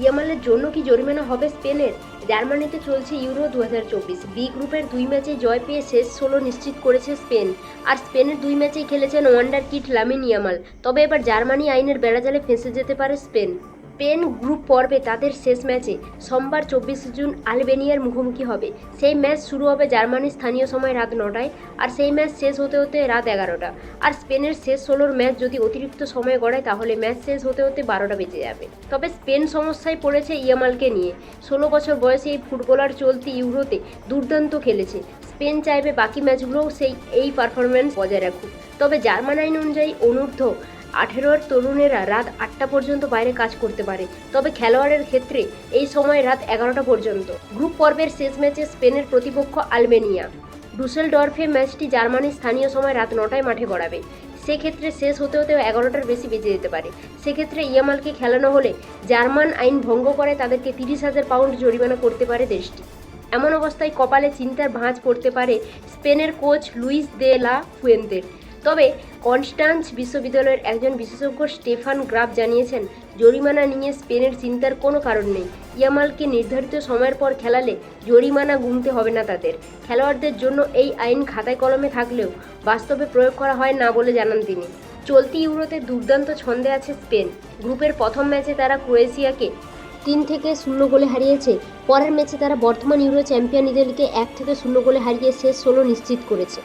ইয়ামালের জন্য কি জরিমানা হবে স্পেনের? জার্মানিতে চলছে ইউরো দু হাজার চব্বিশ। বি গ্রুপের দুই ম্যাচে জয় পেয়ে শেষ ষোলো নিশ্চিত করেছে স্পেন। আর স্পেনের দুই ম্যাচেই খেলেছেন ওয়ান্ডার কিট লামিন ইয়ামাল। তবে এবার জার্মানি আইনের বেড়াজালে ফেঁসে যেতে পারে স্পেন। স্পেন গ্রুপ পর্বে তাদের শেষ ম্যাচে সোমবার চব্বিশে জুন আলবেনিয়ার মুখোমুখি হবে। সেই ম্যাচ শুরু হবে জার্মানির স্থানীয় সময় রাত নটায় আর সেই ম্যাচ শেষ হতে হতে রাত এগারোটা। আর স্পেনের শেষ ষোলোর ম্যাচ যদি অতিরিক্ত সময় গড়ায় তাহলে ম্যাচ শেষ হতে হতে বারোটা বেজে যাবে। তবে স্পেন সমস্যায় পড়েছে ইয়ামালকে নিয়ে। ষোলো বছর বয়সে এই ফুটবলার চলতি ইউরোতে দুর্দান্ত খেলেছে। স্পেন চাইবে বাকি ম্যাচগুলোও সেই, এই পারফরম্যান্স বজায় রাখুক। তবে জার্মান আইন অনুযায়ী অনূর্ধ্ব আঠেরোর তরুণেরা রাত আটটা পর্যন্ত বাইরে কাজ করতে পারে। তবে খেলোয়াড়ের ক্ষেত্রে এই সময় রাত এগারোটা পর্যন্ত। গ্রুপ পর্বের শেষ ম্যাচে স্পেনের প্রতিপক্ষ আলবেনিয়া। ডুসেলডর্ফে ম্যাচটি জার্মানির স্থানীয় সময় রাত নটায় মাঠে গড়াবে। সেক্ষেত্রে শেষ হতে হতেও এগারোটার বেশি বেজে যেতে পারে। সেক্ষেত্রে ইয়ামালকে খেলানো হলে জার্মান আইন ভঙ্গ করে তাদেরকে তিরিশ হাজার পাউন্ড জরিমানা করতে পারে দেশটি। এমন অবস্থায় কপালে চিন্তার ভাঁজ পড়তে পারে স্পেনের কোচ লুইস দে লা ফুয়েন্তের। তবে কনস্টান্স বিশ্ববিদ্যালয়ের একজন বিশেষজ্ঞ স্টেফান গ্রাফ জানিয়েছেন, জরিমানা নিয়ে স্পেনের চিন্তার কোনো কারণ নেই। ইয়ামালকে নির্ধারিত সময়ের পর খেলালে জরিমানা গুনতে হবে না তাদের। খেলোয়াড়দের জন্য এই আইন খাতায় কলমে থাকলেও বাস্তবে প্রয়োগ করা হয় না বলে জানান তিনি। চলতি ইউরোতে দুর্দান্ত ছন্দে আছে স্পেন। গ্রুপের প্রথম ম্যাচে তারা ক্রোয়েশিয়াকে তিন থেকে শূন্য গোলে হারিয়েছে। পরের ম্যাচে তারা বর্তমান ইউরো চ্যাম্পিয়ন ইতালিকে এক থেকে শূন্য গোলে হারিয়ে শেষ ষোলো নিশ্চিত করেছে।